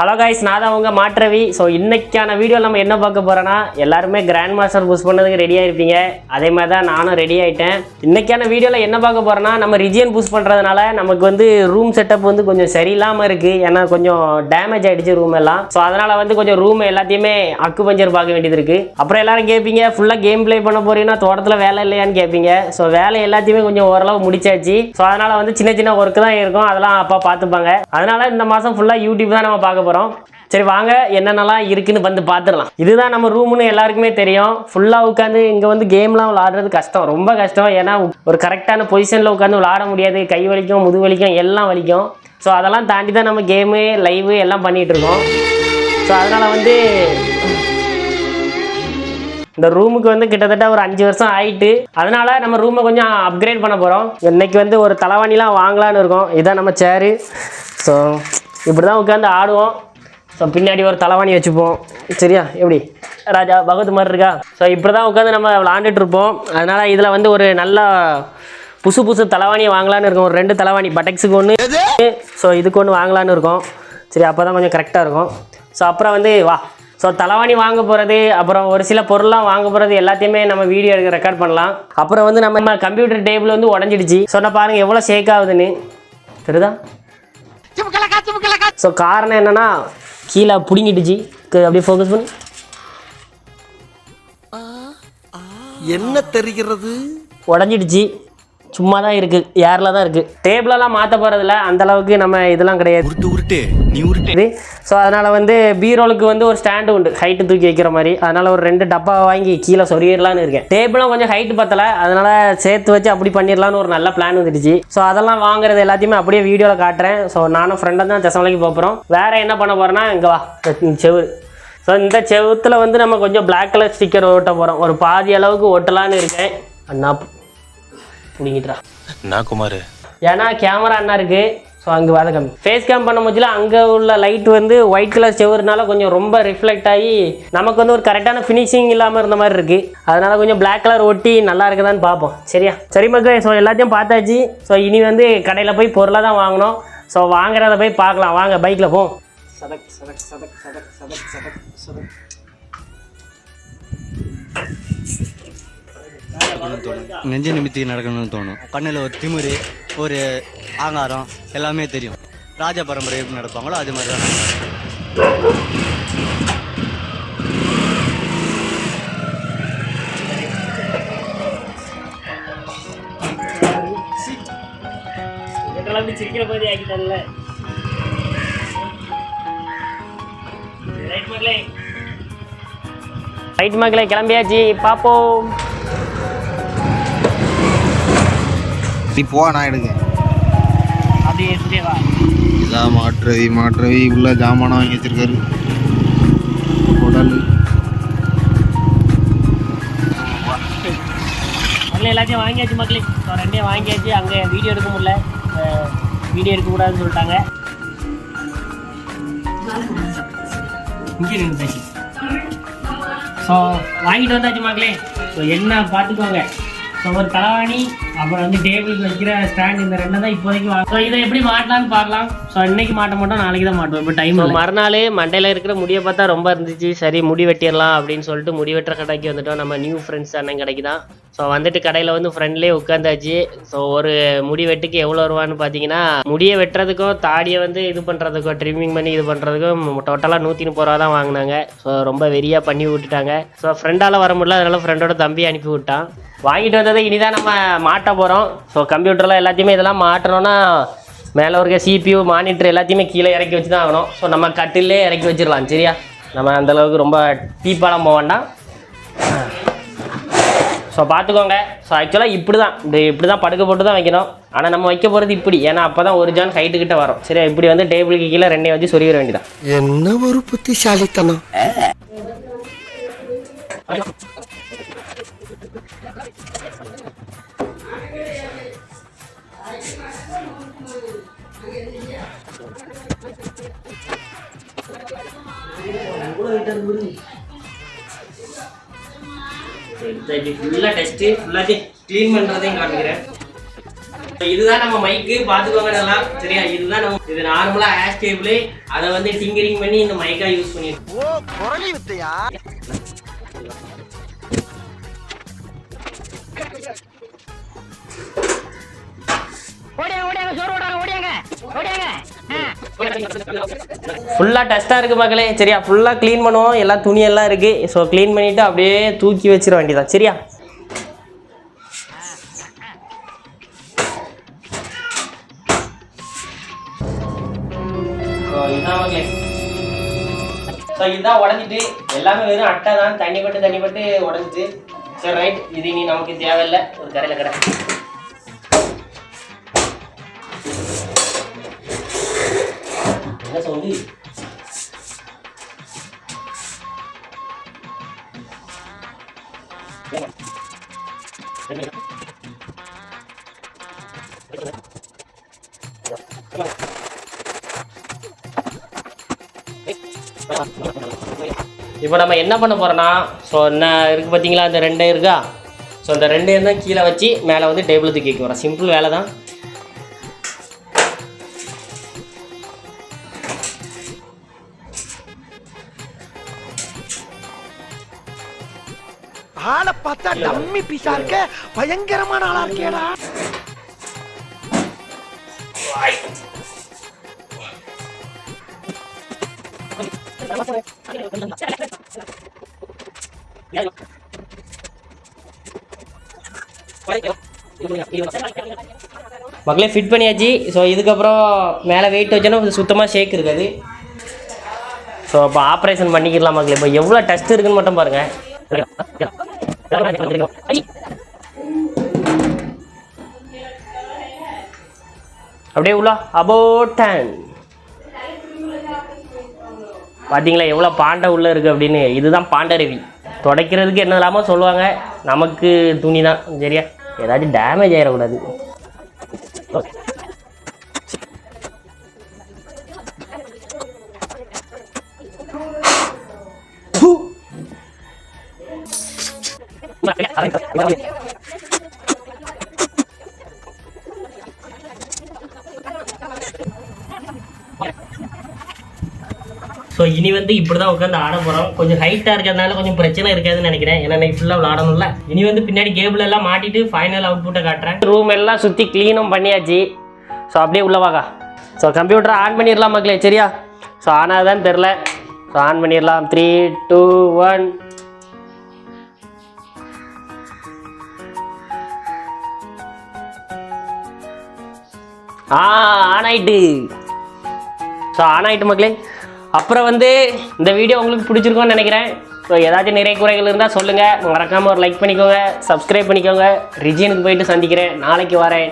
Hello guys நான் தான் உங்கள் மாற்றவி ஸோ இன்றைக்கான வீடியோ நம்ம என்ன பார்க்க போகிறோன்னா எல்லாருமே கிராண்ட் மாஸ்டர் புஷ் பண்ணதுக்கு ரெடியாக இருப்பீங்க அதே மாதிரி தான் நானும் ரெடி ஆகிட்டேன் இன்றைக்கான வீடியோவில் என்ன பார்க்க போகிறோன்னா நம்ம ரிஜியன் புஷ் பண்ணுறதுனால நமக்கு வந்து ரூம் செட்டப் வந்து கொஞ்சம் சரியில்லாமல் இருக்குது ஏன்னா கொஞ்சம் டேமேஜ் ஆகிடுச்சு ரூம் எல்லாம். ஸோ அதனால் வந்து கொஞ்சம் ரூம் எல்லாத்தையுமே அக்கு பஞ்சர் பார்க்க வேண்டியது இருக்குது அப்புறம் எல்லாரும் கேட்பீங்க ஃபுல்லாக கேம் ப்ளே பண்ண போகிறீங்கன்னா தோட்டத்தில் வேலை இல்லையான்னு கேட்பீங்க ஸோ வேலை எல்லாத்தையுமே கொஞ்சம் ஓரளவு முடிச்சாச்சு. ஸோ அதனால் வந்து சின்ன சின்ன ஒர்க்கு தான் இருக்கும். அதெல்லாம் அப்பா பார்த்துப்பாங்க. அதனால் இந்த மாதம் ஃபுல்லாக யூடியூப் தான் நம்ம பார்க்க போகிறோம் சரி வாங்க. என்னென்னலாம் இருக்குன்னு வந்து பார்த்துடலாம் இதுதான் நம்ம ரூம்னு எல்லாருக்குமே தெரியும். ஃபுல்லாக உட்காந்து இங்கே வந்து கேம்லாம் விளாடுறது கஷ்டம். ரொம்ப கஷ்டம். ஏன்னா ஒரு கரெக்டான பொசிஷனில் உட்காந்து விளாட முடியாது. கை வலிக்கும் முது வலிக்கும் எல்லாம் வலிக்கும். ஸோ அதெல்லாம் தாண்டி தான் நம்ம கேமு லைவு எல்லாம் பண்ணிகிட்ருக்கோம் ஸோ அதனால் வந்து இந்த ரூமுக்கு வந்து கிட்டத்தட்ட ஒரு அஞ்சு வருஷம் ஆயிட்டு அதனால நம்ம ரூமை கொஞ்சம் அப்கிரேட் பண்ண போகிறோம் இன்னைக்கு வந்து ஒரு தலைவாணிலாம் வாங்கலான்னு இருக்கோம். இதான் நம்ம சேரு ஸோ இப்படி தான் உட்காந்து ஆடுவோம். ஸோ பின்னாடி ஒரு தலைவாணி வச்சுப்போம். சரியா? எப்படி? ராஜா பகவத் மாதிரி இருக்கா? ஸோ இப்படி தான் உட்காந்து நம்ம விளாண்டுட்டு இருப்போம். அதனால் இதில் வந்து ஒரு நல்ல புதுசு புதுசு தலைவாணியை வாங்கலான்னு இருக்கோம். ஒரு ரெண்டு தலைவாணி பட்டெக்ஸுக்கு ஒன்று ஸோ இதுக்கு ஒன்று வாங்கலான்னு இருக்கோம். சரி அப்போ தான் கொஞ்சம் கரெக்டாக இருக்கும். ஸோ அப்புறம் வந்து வா. ஸோ தலைவாணி வாங்க போகிறது அப்புறம் ஒரு சில பொருள்லாம் வாங்க போகிறது எல்லாத்தையுமே நம்ம வீடியோ எடுக்க ரெக்கார்ட் பண்ணலாம். அப்புறம் வந்து நம்ம கம்ப்யூட்டர் டேபிள் வந்து உடஞ்சிடுச்சு. சொன்ன பாருங்கள் எவ்வளோ ஷேக் ஆகுதுன்னு. தெரியுதா? ஸோ காரணம் என்னன்னா கீழே பிடுங்கிடுச்சு. க- அப்படியே ஃபோக்கஸ் பண்ணி. என்ன தெரிகிறது? உடஞ்சிடுச்சு. சும்மா தான் இருக்குது ஏரில் தான் இருக்குது டேபிளெல்லாம் மாற்ற போகிறதில்ல அந்தளவுக்கு நம்ம இதெல்லாம் கிடையாது. உருட்டு உருட்டு நீ உருட்டு. இது ஸோ அதனால் வந்து பீரோலுக்கு வந்து ஒரு ஸ்டாண்டு உண்டு ஹைட்டு தூக்கி வைக்கிற மாதிரி. அதனால் ஒரு ரெண்டு டப்பா வாங்கி கீழே சொருகிடலான்னு இருக்கேன். டேபிளும் கொஞ்சம் ஹைட்டு பத்தலை அதனால் சேர்த்து வச்சு அப்படி பண்ணிடலான்னு ஒரு நல்ல பிளான் வந்துடுச்சு. ஸோ அதெல்லாம் வாங்குறது எல்லாத்தையுமே அப்படியே வீடியோவில் காட்டுறேன். ஸோ நானும் ஃப்ரெண்டும் தான் தசமலைக்கு போகிறோம் வேறு என்ன பண்ண போகிறேன்னா இங்கே வா செவு. ஸோ இந்த செவுத்தில் வந்து நம்ம கொஞ்சம் பிளாக் கலர் ஸ்டிக்கர் ஓட்ட போகிறோம் ஒரு பாதி அளவுக்கு ஒட்டலான்னு இருக்கேன். அண்ணா பிடிங்கிட்டுறா. நான் குமார்? ஏன்னா கேமரா அண்ணா இருக்கு. ஸோ அங்கே வேலை கம்மி ஃபேஸ் கேம் பண்ண முச்சில அங்கே உள்ள லைட் வந்து ஒயிட் கலர் செவருனால கொஞ்சம் ரொம்ப ரிஃப்ளெக்ட் ஆகி நமக்கு வந்து ஒரு கரெக்டான ஃபினிஷிங் இல்லாமல் இருந்த மாதிரி இருக்குது அதனால கொஞ்சம் Black கலர் ஒட்டி நல்லா இருக்குதான்னு பார்ப்போம். சரியா? சரி மக்களே ஸோ எல்லாத்தையும் பார்த்தாச்சு. ஸோ இனி வந்து கடையில் போய் பொருளாக தான் வாங்கணும். ஸோ வாங்குறத போய் பார்க்கலாம். வாங்க பைக்கில் போ. சதக் சதக் சதக் சதக் சதக் சதக் சதக். நெஞ்ச நிமித்தி நடக்கணும்னு தோணும். கண்ணில் ஒரு திமிரு ஒரு ஆங்காரம் எல்லாமே தெரியும். ராஜ பரம்பரை எப்படி நடப்பாங்களோ அது மாதிரி தான் அப்படி சிரிக்கிற மாதிரி ஆக்கிட்டான்ல ரைட் மக்களே. ரைட் மக்களே கிளம்பியாச்சு. பார்ப்போம். நீ போ நான் எடுங்க அப்படியே சுற்றியே வா. இதான் மாற்றவி மாற்றவி. உள்ள ஜாமானம் வாங்கி வச்சிருக்காரு. உடல். எல்லாத்தையும் வாங்கியாச்சு மக்களே. ஸோ ரெண்டையும் வாங்கியாச்சு. அங்கே வீடியோ எடுக்க முடியல. வீடியோ எடுக்கக்கூடாதுன்னு சொல்லிட்டாங்க. இங்கே பேசி. ஸோ வாங்கிட்டு வந்தாச்சு மக்களே. ஸோ என்ன பார்த்துக்கோங்க. ஸோ ஒரு தலைவாணி அப்புறம் வந்து டேபிளுக்கு வைக்கிற ஸ்டாண்ட் இந்த ரெண்டு தான் இப்போதைக்கு ஸோ இதை எப்படி மாட்டலாம்னு பார்க்கலாம். ஸோ இன்னைக்கு மாட்ட மாட்டோம் நாளைக்கு தான் மாட்டுவோம். இப்போ டைம் மறுநாள் மண்டையில் இருக்கிற முடியை பார்த்தா ரொம்ப இருந்துச்சு. சரி முடி வெட்டிடலாம் அப்படின்னு சொல்லிட்டு முடி வெட்டுற கடைக்கு வந்துட்டோம். நம்ம நியூ ஃப்ரெண்ட்ஸ் அண்ணன் கடைக்கு தான். ஸோ வந்துட்டு கடையில் வந்து ஃப்ரெண்ட்லேயே உட்காந்தாச்சு. ஸோ ஒரு முடி வெட்டுக்கு எவ்வளோ வருவான்னு பார்த்தீங்கன்னா முடியை வெட்டுறதுக்கும் தாடியை வந்து இது பண்ணுறதுக்கும் ட்ரிம்மிங் பண்ணி இது பண்ணுறதுக்கும் டோட்டலாக நூற்றி முப்பது ரூபா தான் வாங்கினாங்க. ஸோ ரொம்ப வெறியாக பண்ணி விட்டுட்டாங்க. ஸோ ஃப்ரெண்டால் வர முடியல. அதனால ஃப்ரெண்டோட தம்பி அனுப்பி விட்டான். வாங்கிட்டு வந்ததை இனிதான் நம்ம மாட்ட போகிறோம் ஸோ கம்ப்யூட்டரில் எல்லாத்தையுமே இதெல்லாம் மாட்டணும்னா மேலே இருக்க சிபியூ மானிட்டர் எல்லாத்தையுமே கீழே இறக்கி வச்சு தான் ஆகணும். ஸோ நம்ம கட்டிலே இறக்கி வச்சிடலாம் சரியா? நம்ம அந்த அளவுக்கு ரொம்ப டீப்பாலாம் போக வேண்டாம். ஸோ பார்த்துக்கோங்க. ஸோ ஆக்சுவலாக இப்படி தான் இப்படி இப்படி தான் படுக்க போட்டு தான் வைக்கணும். ஆனால் நம்ம வைக்க போகிறது இப்படி. ஏன்னா அப்போ தான் ஒரு ஜான் ஹைட்டு கிட்ட வரும். சரியா? இப்படி வந்து டேபிளுக்கு கீழே ரெண்டையும் வச்சு சொருகிற வேண்டியதான் என்ன ஒரு புத்திசாலித்தனம். எடுத்தாச்சு ஃபுல்லாக டெஸ்ட்டு ஃபுல்லாத்தையும் க்ளீன் பண்ணுறதையும் காமிக்கிறேன். இதுதான் நம்ம மைக்கு பார்த்துக்கோங்க நல்லா சரியா? இதுதான் நம்ம இது நார்மலாக ஹேஷ் டேபிள் அதை வந்து டிங்கரிங் பண்ணி இந்த மைக்காக யூஸ் பண்ணியிருக்கோம் ஃபுல்லாக டஸ்ட்டாக இருக்குது மக்களே. சரியா? ஃபுல்லாக க்ளீன் பண்ணுவோம். எல்லாம் துணியெல்லாம் இருக்குது ஸோ க்ளீன் பண்ணிவிட்டு அப்படியே தூக்கி வச்சிட வேண்டியதான் சரியா? ஸோ இதான் இதுதான் உடஞ்சிட்டு. எல்லாமே வெறும் அட்டை தான். தண்ணி பட்டு தண்ணி பட்டு உடஞ்சிட்டு. சரி ரைட் இது இனி நமக்கு தேவையில்லை. ஒரு கரையில் கடை. என்ன இப்போ நம்ம என்ன பண்ண போறோம்னா ஸோ என்ன இருக்குது பார்த்தீங்களா? இந்த ரெண்டே இருக்கா? ஸோ இந்த ரெண்டே தான் கீழே வச்சு மேலே வந்து டேபிள் தூக்கி வைக்க போகிறோம் சிம்பிள் வேலை தான் பார்த்தா டம்மி பீஸா இருக்க. பயங்கரமான ஆளா இருக்கேடா. மக்களே ஃபிட் பண்ணியாச்சு. ஸோ இதுக்கப்புறம் மேலே வெயிட் வச்சோன்னா சுத்தமாக ஷேக் இருக்காது. ஸோ அப்போ ஆப்ரேஷன் பண்ணிக்கலாம் மக்களே இப்போ எவ்வளோ டஸ்ட் இருக்குன்னு மட்டும் பாருங்கள் அப்படியே உள்ள அபோட்டன் பார்த்தீங்களா எவ்வளோ பாண்டை உள்ளே இருக்குது அப்படின்னு? இதுதான் பாண்டருவி. துடைக்கிறதுக்கு என்ன இல்லாமல் சொல்லுவாங்க. நமக்கு துணி தான் சரியா? ஏதாச்சும் டேமேஜ் ஆயிடக்கூடாது. ஸோ இனி வந்து இப்படி தான் உட்காந்து ஆட போகிறோம் கொஞ்சம் ஹைட்டாக இருக்கிறதுனால கொஞ்சம் பிரச்சனை இருக்காதுன்னு நினைக்கிறேன். ஏன்னா நைட் ஃபுல்லாக விளாடணும்ல இனி வந்து பின்னாடி கேபிள் எல்லாம் மாட்டிட்டு ஃபைனல் அவுட்புட்டை காட்டுறேன். ரூம் எல்லாம் சுற்றி க்ளீனும் பண்ணியாச்சு. ஸோ அப்படியே உள்ளவாக்கா ஸோ கம்ப்யூட்டரை ஆன் பண்ணிடலாம் மக்களே சரியா? ஸோ ஆனாதான் தெரில ஸோ ஆன் பண்ணிடலாம். Three two one ah on ஆயிட்டு. ஸோ ஆன் ஆயிட்டு மக்களே. அப்புறம் வந்து இந்த வீடியோ உங்களுக்கு பிடிச்சிருக்கோன்னு நினைக்கிறேன். ஸோ ஏதாச்சும் நிறைய குறைகள் இருந்தால் சொல்லுங்கள் மறக்காமல் ஒரு லைக் பண்ணிக்கோங்க. சப்ஸ்கிரைப் பண்ணிக்கோங்க. ரிஜியனுக்கு போயிட்டு சந்திக்கிறேன். நாளைக்கு வரேன்.